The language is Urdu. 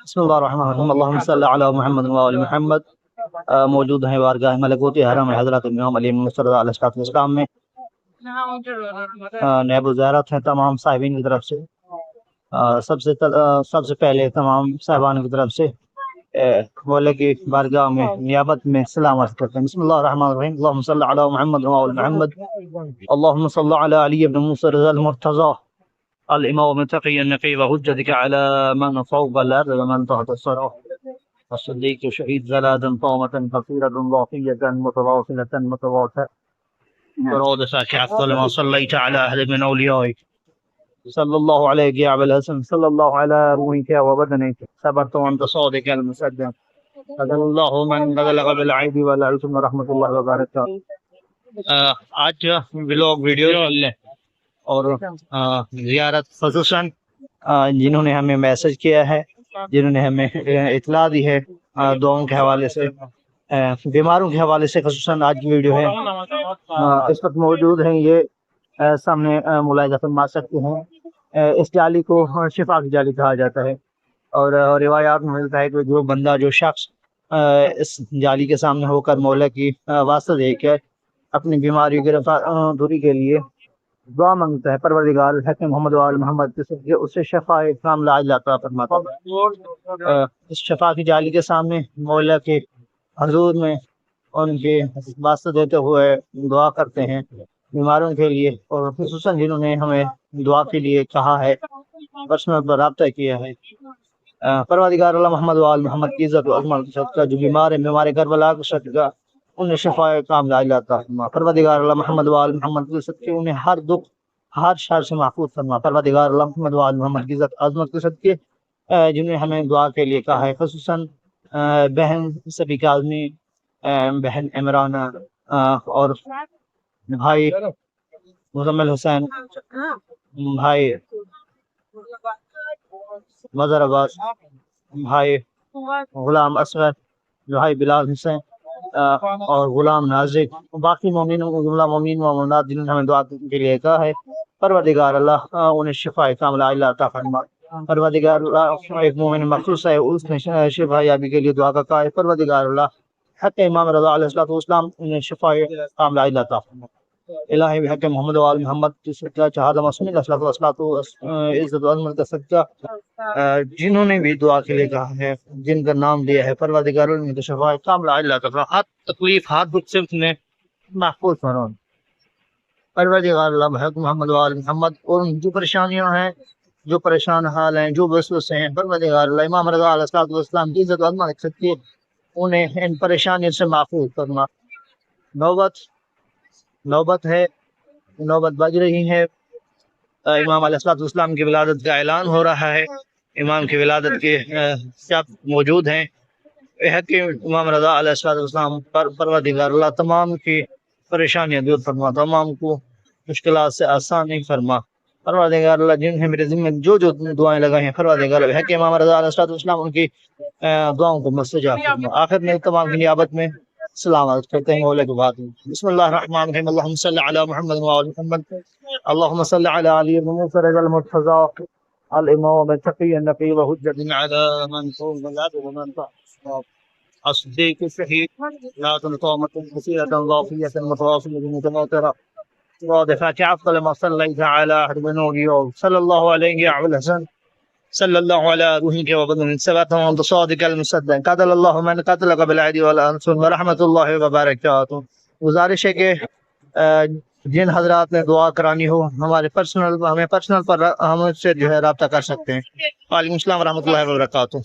بسم اللہ الرحمن الرحیم اللہم صلی علی محمد و آل محمد موجود ہیں بارگاہ ملکوتی حرم حضرت امام علی مصر علیہ السلام میں آ، نیب و زیارت ہیں تمام صاحبین کی طرف سے سب سے سب پہلے تمام صاحبان کی طرف سے مولا کی بارگاہ میں نیابت میں سلام عرض کرتے ہیں بسم اللہ الرحمن الرحیم اللہم صلی علی محمد و آل محمد اللهم صل على علي بن موسى رضا المرتضى الإمام تقي النقي وحجتك على من صوب الأرض ومن تحت الصراع الصديق شهيد زلادا طامة قصيرة ضافية متواصلة متواصلة ورودسك أفضل ما صليت على أحد من أوليائك. صلى الله عليك يا أبا الحسن صلى الله على روحك وبدنك. صبرت وأنت صادق المصدق. قدر الله من بلغ بالعيد والعلم ورحمة الله وبركاته. آه، آج بلاگ ویڈیو اور آ، زیارت خصوصاً جنہوں نے ہمیں میسج کیا ہے جنہوں نے ہمیں اطلاع دی ہے دعاؤں کے حوالے سے بیماروں کے حوالے سے خصوصاً آج کی ویڈیو ہے۔ اس وقت موجود ہیں یہ سامنے آ، ملاحظہ فرما سکتے ہیں۔ اس جالی کو شفا کی جالی کہا جاتا ہے۔ اور روایات میں ملتا ہے کہ جو بندہ جو شخص اس جالی کے سامنے ہو کر مولا کی واسطہ دے کے اپنی بیماریوں کی رفع دوری کے لیے دعا مانگتا ہے پروردگار حکم محمد وآل محمد کے اسے شفا کام لا عطا فرماتا ہے۔ اس شفا کی جالی کے سامنے مولا کے حضور میں ان کے واسطہ دیتے ہوئے دعا کرتے ہیں بیماروں کے لیے اور خصوصاً جنہوں نے ہمیں دعا کے لیے کہا ہے پرسنل پر رابطہ کیا ہے۔ پروردگار اللہ محمد وآل محمد کی عزت و عظمت صدقہ جو بیمار ہیں بیمار کربلا کا صدقہ انہیں شفا کام لا عطا فرما پروردگار اللہ محمد وآل محمد کے صدقے انہیں ہر دکھ ہر شر سے محفوظ فرما۔ پروردگار اللہ محمد وآل محمد کی عزت عظمت کے صدقے آ، جنہوں نے ہمیں دعا کے لیے کہا ہے۔ خصوصاً بہن سبھی کاظمی بہن عمرانہ اور بھائی مزمل حسین بھائی مظہر عباس بھائی غلام اصغر بھائی بلال حسین اور غلام نازک، باقی مومن جملہ مومن و مومنات جنہوں نے ہمیں دعا کے لیے کہا ہے، پروردگار اللہ انہیں شفا کاملہ اللہ عطا فرما پروردگار اللہ ایک مومن مخصوص ہے، اس نے شفا یابی کے لیے دعا کا کہا ہے۔ پروردگار اللہ، حق امام رضا علیہ الصلوۃ والسلام انہیں شفا کاملہ اللہ عطا فرما الہی بحق محمد و آل محمد کی صدقہ چہاد مسلم علیہ الصلوۃ والسلام عزت و عظمت کا صدقہ۔ جنہوں نے بھی دعا کے لیے کہا ہے، جن کا نام لیا ہے پروردگار ان کی شفا کاملہ اللہ تعالیٰ ہر تکلیف، ہر دکھ سے انہیں محفوظ فرون پروردگار اللہ بحق محمد و آل محمد، اور جو پریشانیاں ہیں، جو پریشان حال ہیں، جو وسوسے ہیں، پروردگار اللہ امام رضا علیہ الصلوۃ والسلام کی عزت و عظمت کے صدقے انہیں ان پریشانیوں سے محفوظ فرما۔ نوبت نوبت ہے، نوبت بج رہی ہے۔ امام علیہ الصلوۃ والسلام کی ولادت کا اعلان ہو رہا ہے۔ امام کی ولادت کے شب موجود ہیں۔ یہ امام رضا علیہ الصلوۃ والسلام پر پروردگار اللہ تمام کی پریشانیاں دور فرما، تمام کو مشکلات سے آسانی فرما۔ پروردگار اللہ جن ہیں میرے ذمہ، جو جو دعائیں لگائی ہیں، پروردگار اللہ ہے کہ امام رضا علیہ الصلوۃ والسلام ان کی دعاؤں کو مستجاب فرما۔ آخر میں تمام کی نیابت میں سلام عرض کرتے ہیں۔ مولا کے بعد بسم اللہ الرحمن الرحیم۔ اللہم صلی علی محمد و آل محمد۔ اللهم صل على علي بن موسى رضا الإمام التقي النقي وحجة على من قوم الأرض ومن تحت الصديق الشهيد لا تنطامة كثيرة ضافية متواصلة متواترة. رادفة أفضل ما صليت على أحد من اليوم صلى الله عليه يا أبو الحسن. صلى الله على روحك وبدن ثبت وانت صادق المصدق. قتل الله من قتلك بالعدي والأنصر ورحمة الله وبركاته. آ، جن حضرات نے دعا کرانی ہو، ہمارے پرسنل ہمیں پرسنل پر ہم سے جو ہے رابطہ کر سکتے ہیں۔ وعلیکم السلام ورحمۃ اللہ وبرکاتہ۔